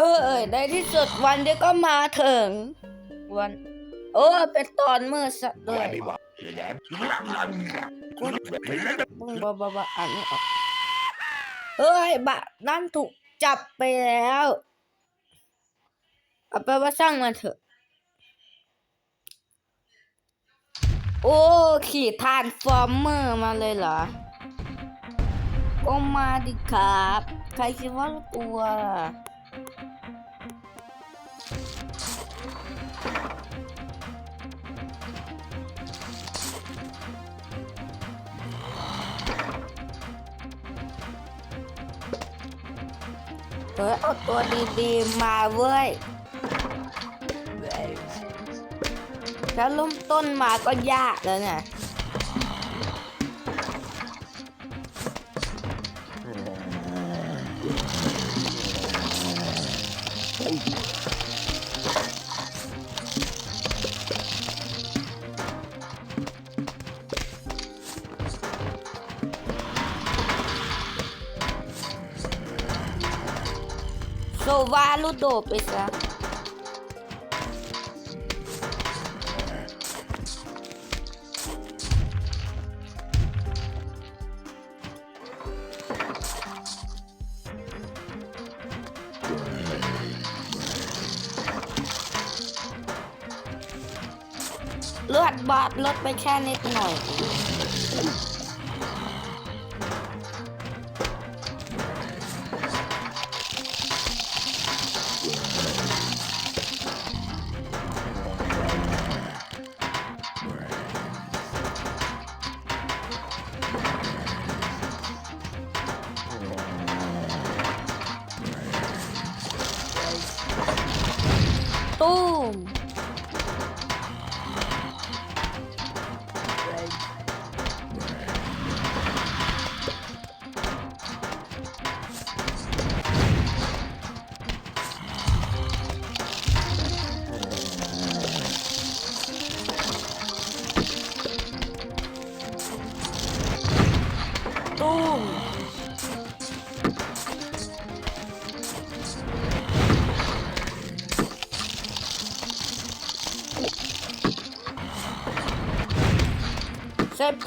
ฮ้ยในที่สุดวันเดียวก็มาถึง วัน โอ้เป็นตอนมืดซะด้วยบึ้งบ้าบ้าบ้าอ่านไม่ออกเฮ้ยบะนั่นถูกจับไปแล้วเอาไปนว่าสร้างมันเถอะ โอ้ ขี่ทานฟอร์เมอร์มาเลยเหรอ ก็มาดิครับ ใครคิดว่าเรากลัว ฮ้ยเอาตัวดีๆมาเว้ย แล้วล้มต้นมาก็ยากแล้วเนี่ย วาลูโดไปซะเลือดบาดลดไปแค่นิดหน่อย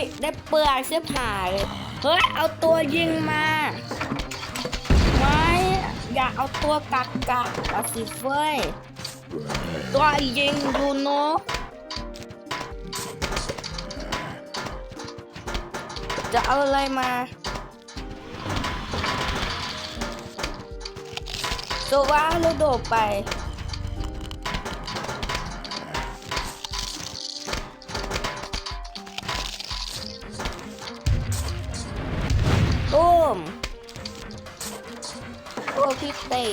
ิได้เปลือกเสื้อผ้าเลยเฮ้ยเอาตัวยิงมาไม่อย่าเอาตัวกักกักเอาสิเฟ้ยตัวยิงยูโนจะเอาอะไรมาโซวาลูโดไป พี่เตะ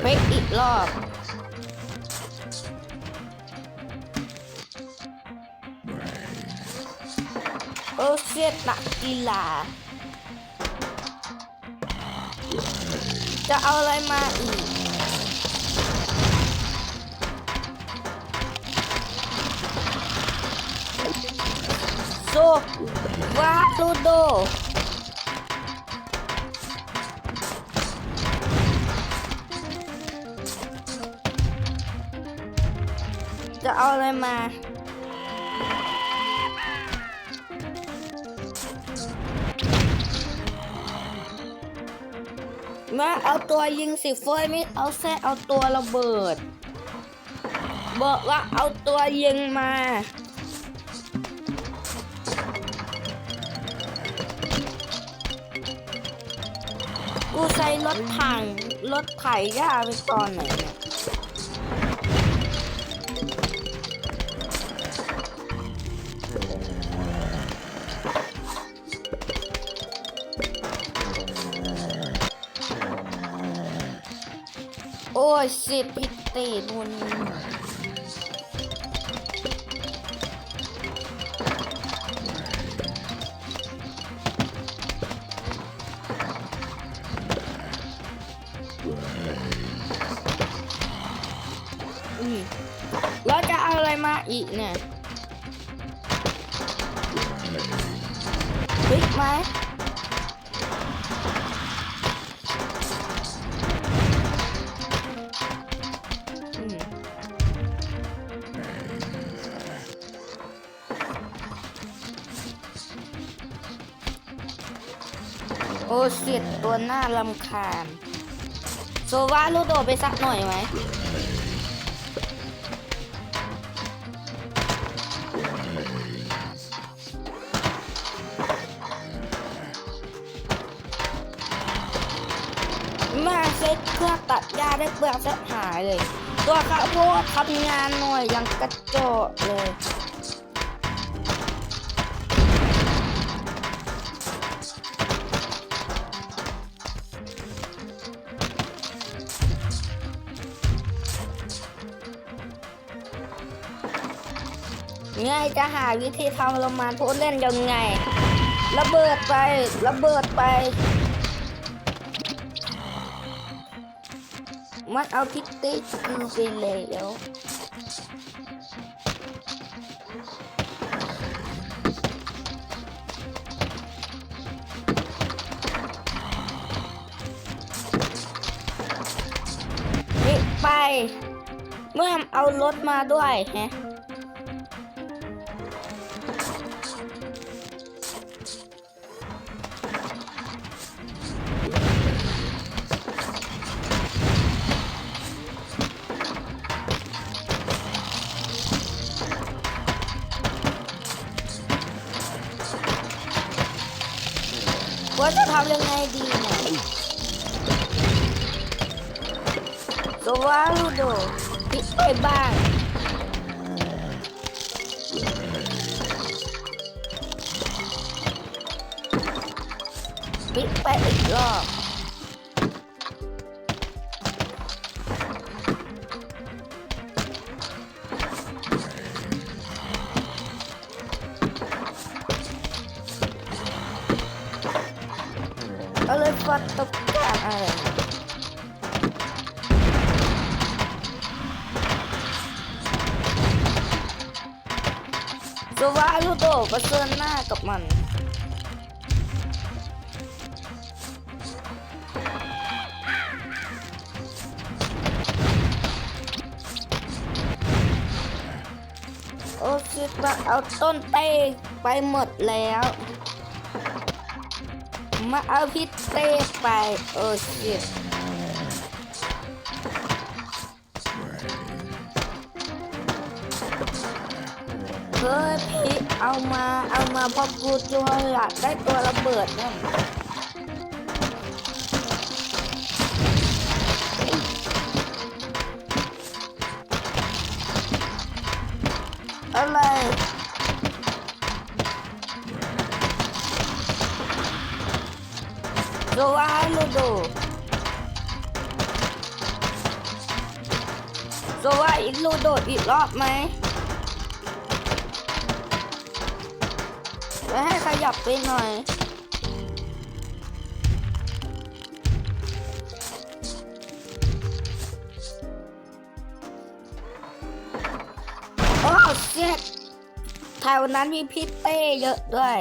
เฟกอีกรอบ โอ้เสียนักกีฬา จะเอาอะไรมาอีกโซวาดูโด จะเอาอะไรมา มาเอาตัวยิงสิเฟยไม่เอาแค่เอาตัวระเบิด บอกว่าเอาตัวยิงมากูใช้รถถังรถไถหญ้าไปตอนไหนเนี่ย ยสิพิตเตนุนอืมแล้วจะเอาอะไรมาอีกเนี่ยพริกไหม อ้เสียดตัวหน้าลำคาญ โซวาลูโดไปสักหน่อยไหมม่เซ็ตเครื่องตัดหญ้าได้เปลือกแทบหายเลย ตัวข้าวโพดทำงานหน่อยยังกระโจกเลย ไงจะหาวิธีทำรมานผู้เล่นยังไง ระเบิดไประเบิดไป มันเอาพิตตี้คือไปแล้วไป เมื่อเอารถมาด้วยแฮะ ว่าจะทำยังไงดีเนี่ยตัววาลูโดปิดไปบ้างปิดไปอีกรอบ เลยฟัดตกกลางอะไรโซวาลูโดก็เซินหน้ากับมันโอ้คิดว่าเอาต้นเต้ไปหมดแล้ว มาเอาพิษเต้ไป โอ้ชิเฮ้ยพี่เอามาเอามาพราะกูจะอยากได้ตัวระเบิดเนี่ย รอบไหมจะให้ขยับไปหน่อย โอ้เจ็ดแถวนั้นมีพิษเต้เยอะด้วย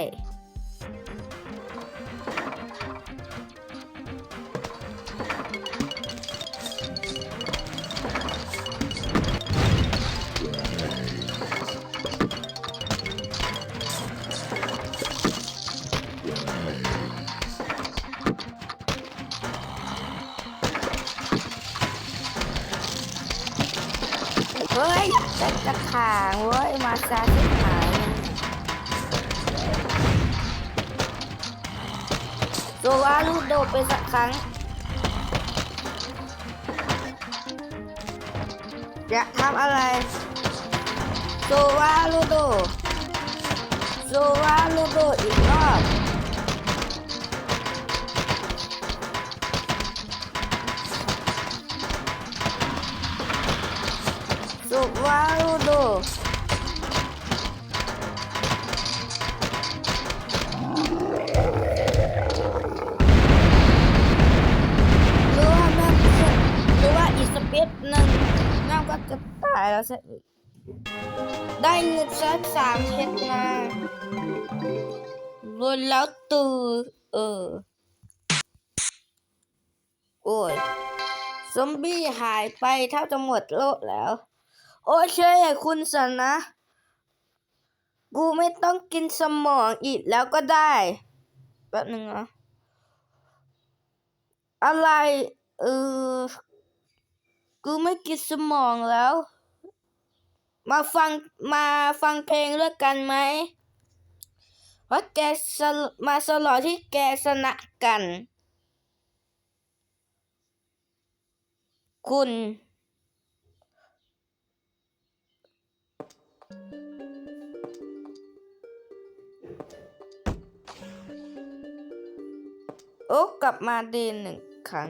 ขางเว้ยมาซาที่หายโซว่าลูกโดดไปสักครั้งอยากทำอะไรโซว่าลูกโดด ได้เงินสักสามเพชรมารวนแล้วตือเออ โอ้ย ซอมบี้หายไปแทบจะหมดโลกแล้ว โอเคคุณสันนะ กูไม่ต้องกินสมองอีกแล้วก็ได้ แป๊บนึงนะอะไร เออ กูไม่กินสมองแล้ว มาฟังมาฟังเพลงด้วยกันไหมว่าแกสมาสลอที่แกชนะกัน คุณ โอ้กลับมาดีหนึ่งครั้ง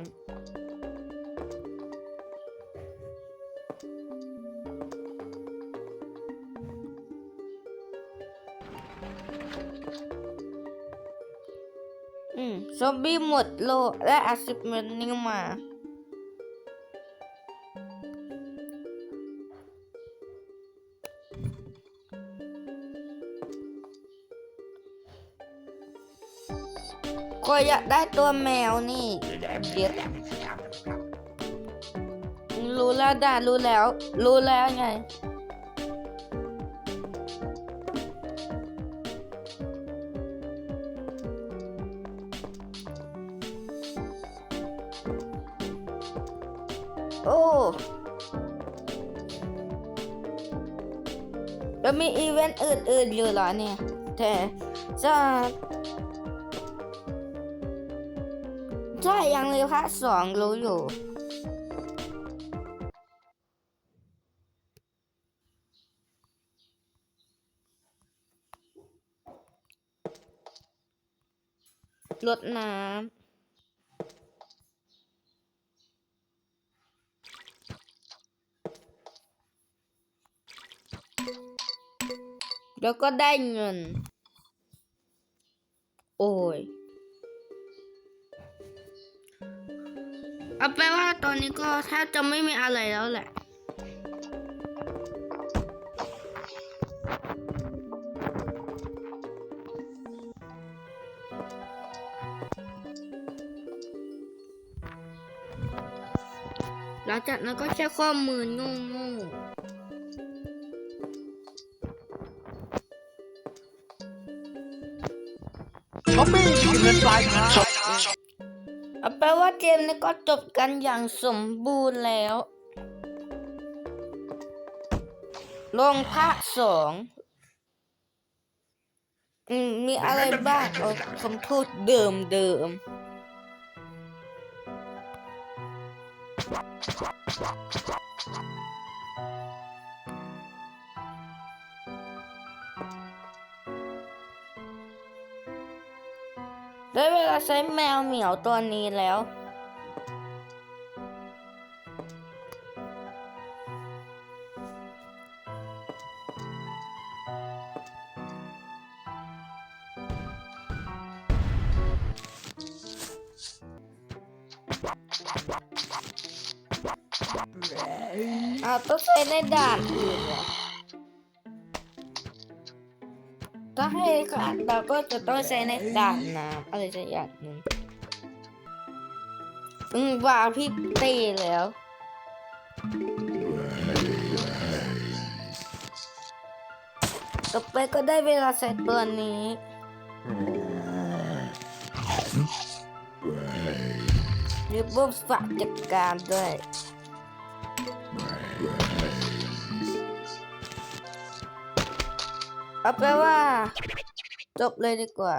ซอมบี้หมดโลและอาสิบเมนนี้มา ก็อยากได้ตัวแมวนี่เดี๋ยวรู้แล้วด่ารู้แล้ว รู้แล้วไง แล้วมีอีเวนต์อื่นๆอยู่เหรอเนี่ย แต่จะใช่ยังเลยพร์ทสองรู้อยู่รดน้ำ แล้วก็ได้เงิน โอ้ยเอาไปนว่าตอนนี้ก็แทบจะไม่มีอะไรแล้วแหละหลังจากนั้นก็แค่ข้อมือโง่ๆ ช้อปปี้เงินปลายทางเอาแปลว่าเกมนี้ก็จบกันอย่างสมบูรณ์แล้วลงภาคสองอืมมีอะไรบ้างเออคำพูดเดิมเดิม ได้เวลาใช้แมวเหมียวตัวนี้แล้ว เอาต้องใช้ในด่านอื่ นเหรอถ้าให้ขาดเราก็จะต้องใช้ในด่านน้ำอะไรสักอย่างหนึ่งอืมว่าพี่เตีแล้ว ต่อไปก็ได้เวลาใส่ตัวนี้เดี๋ยวบุ้มฝากจัดการด้วย เอาไปนว่า จบเลยดีกว่า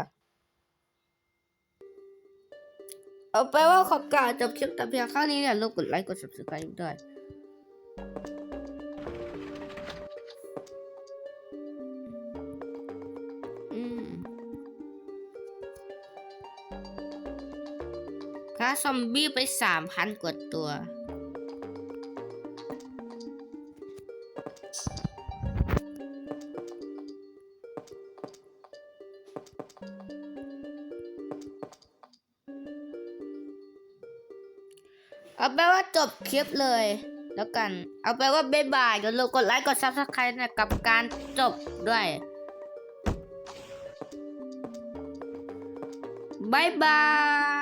เอาไปนว่าขอกล่าจบคลิปแต่เพียงเท่นี้เนี่ยรบกดไลค์กด subscribe ด้วยฆ่าซอมบี้ไปสามพันกว่าตัว เอาไปลว่าจบคลิปเลย แล้วกัน เอาแปลว่าบ๊ายบายอย่าลืมกดไลค์กดซับสไครต์นะกับการจบด้วยบายบาย